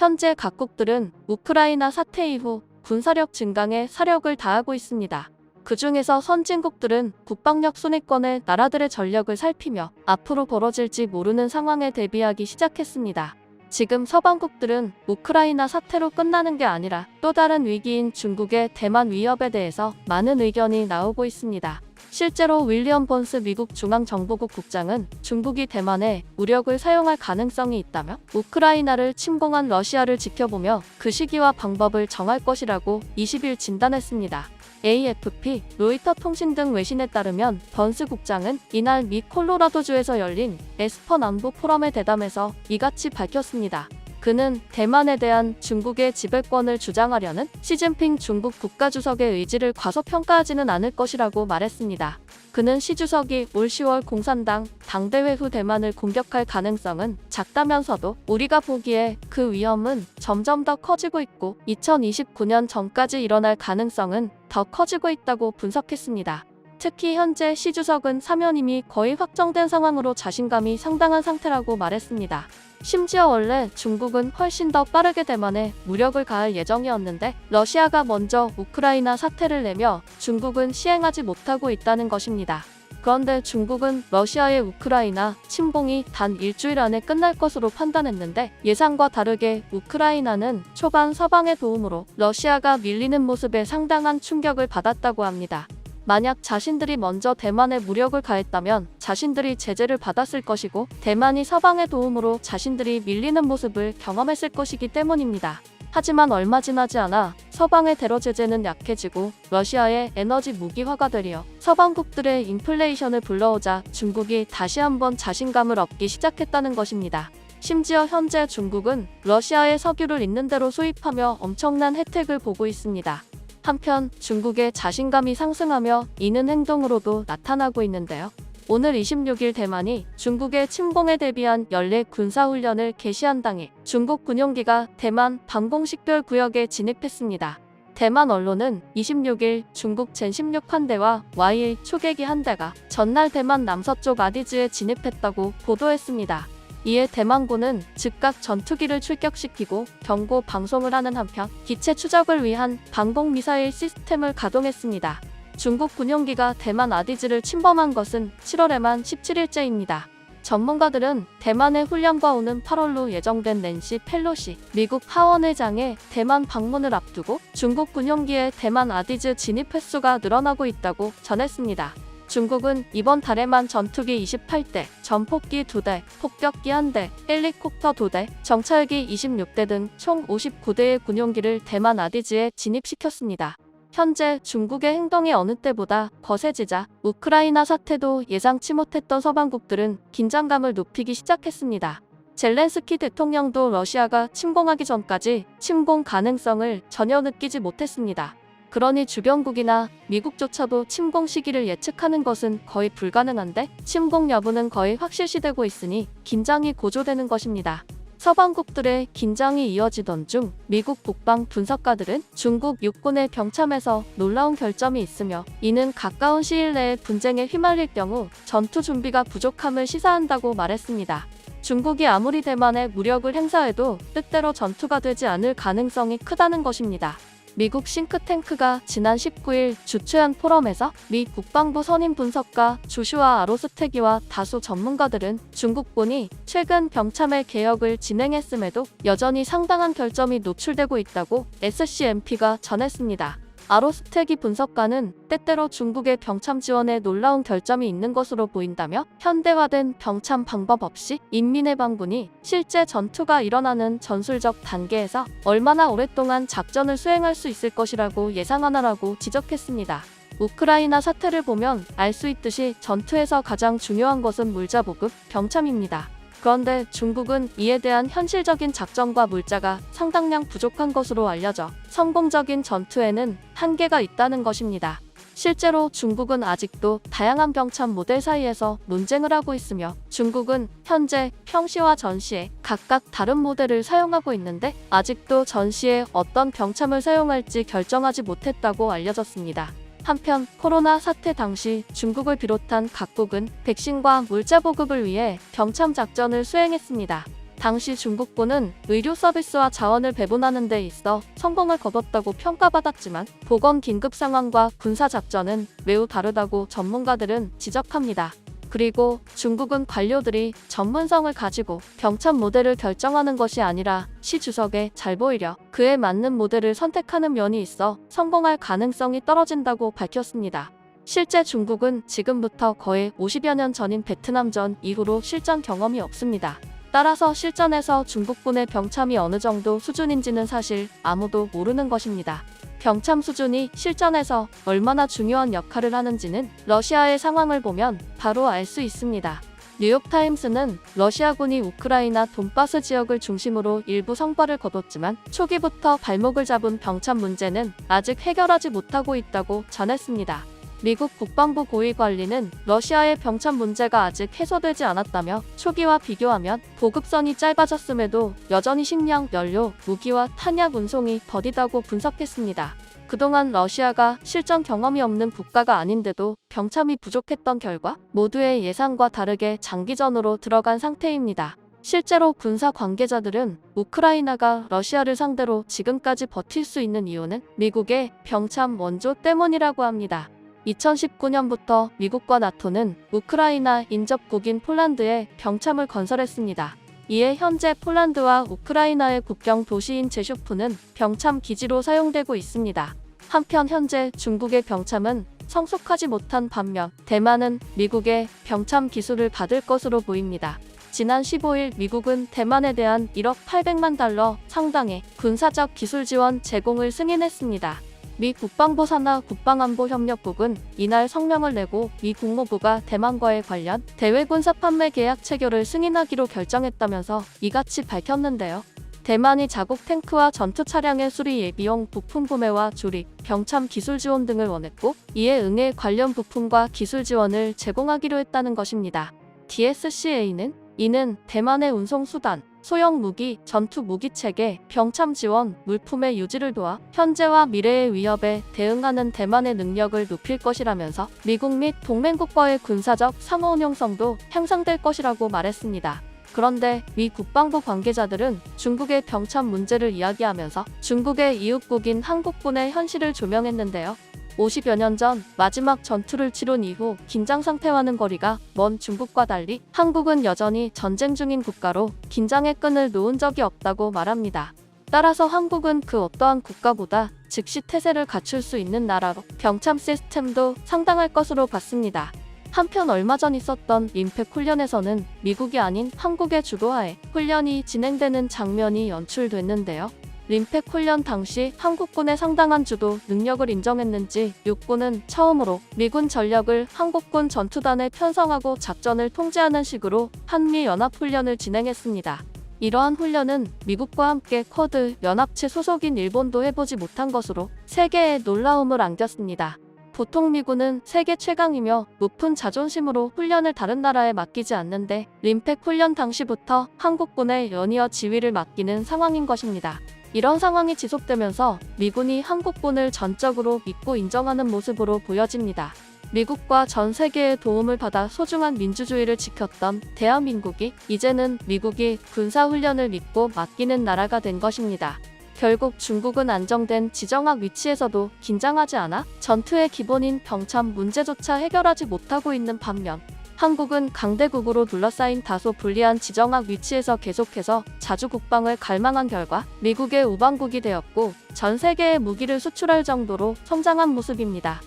현재 각국들은 우크라이나 사태 이후 군사력 증강에 사력을 다하고 있습니다. 그 중에서 선진국들은 국방력 순위권의 나라들의 전력을 살피며 앞으로 벌어질지 모르는 상황에 대비하기 시작했습니다. 지금 서방국들은 우크라이나 사태로 끝나는 게 아니라 또 다른 위기인 중국의 대만 위협에 대해서 많은 의견이 나오고 있습니다. 실제로 윌리엄 번스 미국 중앙정보국 국장은 중국이 대만에 무력을 사용할 가능성이 있다며 우크라이나를 침공한 러시아를 지켜보며 그 시기와 방법을 정할 것이라고 20일 진단했습니다. AFP, 로이터 통신 등 외신에 따르면 번스 국장은 이날 미 콜로라도주에서 열린 에스퍼 남부 포럼에 대담해서 이같이 밝혔습니다. 그는 대만에 대한 중국의 지배권을 주장하려는 시진핑 중국 국가주석의 의지를 과소평가하지는 않을 것이라고 말했습니다. 그는 시 주석이 올 10월 공산당 당대회 후 대만을 공격할 가능성은 작다면서도 우리가 보기에 그 위험은 점점 더 커지고 있고 2029년 전까지 일어날 가능성은 더 커지고 있다고 분석했습니다. 특히 현재 시 주석은 사면임이 거의 확정된 상황으로 자신감이 상당한 상태라고 말했습니다. 심지어 원래 중국은 훨씬 더 빠르게 대만에 무력을 가할 예정이었는데 러시아가 먼저 우크라이나 사태를 내며 중국은 시행하지 못하고 있다는 것입니다. 그런데 중국은 러시아의 우크라이나 침공이 단 일주일 안에 끝날 것으로 판단했는데 예상과 다르게 우크라이나는 초반 서방의 도움으로 러시아가 밀리는 모습에 상당한 충격을 받았다고 합니다. 만약 자신들이 먼저 대만에 무력을 가했다면 자신들이 제재를 받았을 것이고 대만이 서방의 도움으로 자신들이 밀리는 모습을 경험했을 것이기 때문입니다. 하지만 얼마 지나지 않아 서방의 대러 제재는 약해지고 러시아의 에너지 무기화가 되려 서방국들의 인플레이션을 불러오자 중국이 다시 한번 자신감을 얻기 시작했다는 것입니다. 심지어 현재 중국은 러시아의 석유를 있는 대로 수입하며 엄청난 혜택을 보고 있습니다. 한편 중국의 자신감이 상승하며 이는 행동으로도 나타나고 있는데요. 오늘 26일 대만이 중국의 침공에 대비한 연례 군사훈련을 개시한 당일 중국 군용기가 대만 방공식별 구역에 진입했습니다. 대만 언론은 26일 중국 젠16 한 대와 Y1 초계기 한 대가 전날 대만 남서쪽 아디즈에 진입했다고 보도했습니다. 이에 대만군은 즉각 전투기를 출격시키고 경고 방송을 하는 한편 기체 추적을 위한 방공 미사일 시스템을 가동했습니다. 중국 군용기가 대만 아디즈를 침범한 것은 7월에만 17일째입니다. 전문가들은 대만의 훈련과 오는 8월로 예정된 낸시 펠로시 미국 하원의장의 대만 방문을 앞두고 중국 군용기의 대만 아디즈 진입 횟수가 늘어나고 있다고 전했습니다. 중국은 이번 달에만 전투기 28대, 전폭기 2대, 폭격기 1대, 헬리콥터 2대, 정찰기 26대 등 총 59대의 군용기를 대만 아디즈에 진입시켰습니다. 현재 중국의 행동이 어느 때보다 거세지자 우크라이나 사태도 예상치 못했던 서방국들은 긴장감을 높이기 시작했습니다. 젤렌스키 대통령도 러시아가 침공하기 전까지 침공 가능성을 전혀 느끼지 못했습니다. 그러니 주변국이나 미국조차도 침공 시기를 예측하는 것은 거의 불가능한데 침공 여부는 거의 확실시되고 있으니 긴장이 고조되는 것입니다. 서방국들의 긴장이 이어지던 중 미국 국방 분석가들은 중국 육군의 병참에서 놀라운 결점이 있으며 이는 가까운 시일 내에 분쟁에 휘말릴 경우 전투 준비가 부족함을 시사한다고 말했습니다. 중국이 아무리 대만에 무력을 행사해도 뜻대로 전투가 되지 않을 가능성이 크다는 것입니다. 미국 싱크탱크가 지난 19일 주최한 포럼에서 미 국방부 선임 분석가 조슈아 아로스테기와 다수 전문가들은 중국군이 최근 병참의 개혁을 진행했음에도 여전히 상당한 결점이 노출되고 있다고 SCMP가 전했습니다. 아로스테기 분석가는 때때로 중국의 병참 지원에 놀라운 결점이 있는 것으로 보인다며 현대화된 병참 방법 없이 인민의 방군이 실제 전투가 일어나는 전술적 단계에서 얼마나 오랫동안 작전을 수행할 수 있을 것이라고 예상하나라고 지적했습니다. 우크라이나 사태를 보면 알 수 있듯이 전투에서 가장 중요한 것은 물자 보급, 병참입니다. 그런데 중국은 이에 대한 현실적인 작전과 물자가 상당량 부족한 것으로 알려져 성공적인 전투에는 한계가 있다는 것입니다. 실제로 중국은 아직도 다양한 병참 모델 사이에서 논쟁을 하고 있으며 중국은 현재 평시와 전시에 각각 다른 모델을 사용하고 있는데 아직도 전시에 어떤 병참을 사용할지 결정하지 못했다고 알려졌습니다. 한편 코로나 사태 당시 중국을 비롯한 각국은 백신과 물자 보급을 위해 병참 작전을 수행했습니다. 당시 중국군은 의료 서비스와 자원을 배분하는 데 있어 성공을 거뒀다고 평가받았지만 보건 긴급 상황과 군사 작전은 매우 다르다고 전문가들은 지적합니다. 그리고 중국은 관료들이 전문성을 가지고 병참 모델을 결정하는 것이 아니라 시 주석에 잘 보이려 그에 맞는 모델을 선택하는 면이 있어 성공할 가능성이 떨어진다고 밝혔습니다. 실제 중국은 지금부터 거의 50여 년 전인 베트남전 이후로 실전 경험이 없습니다. 따라서 실전에서 중국군의 병참이 어느 정도 수준인지는 사실 아무도 모르는 것입니다. 병참 수준이 실전에서 얼마나 중요한 역할을 하는지는 러시아의 상황을 보면 바로 알 수 있습니다. 뉴욕타임스는 러시아군이 우크라이나 돈바스 지역을 중심으로 일부 성과를 거뒀지만 초기부터 발목을 잡은 병참 문제는 아직 해결하지 못하고 있다고 전했습니다. 미국 국방부 고위 관리는 러시아의 병참 문제가 아직 해소되지 않았다며 초기와 비교하면 보급선이 짧아졌음에도 여전히 식량, 연료, 무기와 탄약 운송이 더디다고 분석했습니다. 그동안 러시아가 실전 경험이 없는 국가가 아닌데도 병참이 부족했던 결과 모두의 예상과 다르게 장기전으로 들어간 상태입니다. 실제로 군사 관계자들은 우크라이나가 러시아를 상대로 지금까지 버틸 수 있는 이유는 미국의 병참 원조 때문이라고 합니다. 2019년부터 미국과 나토는 우크라이나 인접국인 폴란드에 병참을 건설했습니다. 이에 현재 폴란드와 우크라이나의 국경 도시인 제쇼프는 병참 기지로 사용되고 있습니다. 한편 현재 중국의 병참은 성숙하지 못한 반면 대만은 미국의 병참 기술을 받을 것으로 보입니다. 지난 15일 미국은 대만에 대한 1억 800만 달러 상당의 군사적 기술 지원 제공을 승인했습니다. 미 국방부 산하 국방안보협력국은 이날 성명을 내고 미 국무부가 대만과의 관련 대외 군사 판매 계약 체결을 승인하기로 결정했다면서 이같이 밝혔는데요. 대만이 자국 탱크와 전투 차량의 수리 예비용 부품 구매와 조립, 병참 기술 지원 등을 원했고 이에 응해 관련 부품과 기술 지원을 제공하기로 했다는 것입니다. DSCA는 이는 대만의 운송 수단, 소형 무기, 전투 무기 체계, 병참 지원, 물품의 유지를 도와 현재와 미래의 위협에 대응하는 대만의 능력을 높일 것이라면서 미국 및 동맹국과의 군사적 상호 운용성도 향상될 것이라고 말했습니다. 그런데 미 국방부 관계자들은 중국의 병참 문제를 이야기하면서 중국의 이웃국인 한국군의 현실을 조명했는데요. 50여 년 전 마지막 전투를 치룬 이후 긴장 상태와는 거리가 먼 중국과 달리 한국은 여전히 전쟁 중인 국가로 긴장의 끈을 놓은 적이 없다고 말합니다. 따라서 한국은 그 어떠한 국가보다 즉시 태세를 갖출 수 있는 나라로 병참 시스템도 상당할 것으로 봤습니다. 한편 얼마 전 있었던 임팩 훈련에서는 미국이 아닌 한국의 주도하에 훈련이 진행되는 장면이 연출됐는데요. 림팩 훈련 당시 한국군의 상당한 주도 능력을 인정했는지 육군은 처음으로 미군 전력을 한국군 전투단에 편성하고 작전을 통제하는 식으로 한미 연합 훈련을 진행했습니다. 이러한 훈련은 미국과 함께 쿼드 연합체 소속인 일본도 해보지 못한 것으로 세계에 놀라움을 안겼습니다. 보통 미군은 세계 최강이며 높은 자존심으로 훈련을 다른 나라에 맡기지 않는데 림팩 훈련 당시부터 한국군에 연이어 지휘를 맡기는 상황인 것입니다. 이런 상황이 지속되면서 미군이 한국군을 전적으로 믿고 인정하는 모습으로 보여집니다. 미국과 전 세계의 도움을 받아 소중한 민주주의를 지켰던 대한민국이 이제는 미국이 군사훈련을 믿고 맡기는 나라가 된 것입니다. 결국 중국은 안정된 지정학 위치에서도 긴장하지 않아 전투의 기본인 병참 문제조차 해결하지 못하고 있는 반면 한국은 강대국으로 둘러싸인 다소 불리한 지정학 위치에서 계속해서 자주 국방을 갈망한 결과 미국의 우방국이 되었고 전 세계에 무기를 수출할 정도로 성장한 모습입니다.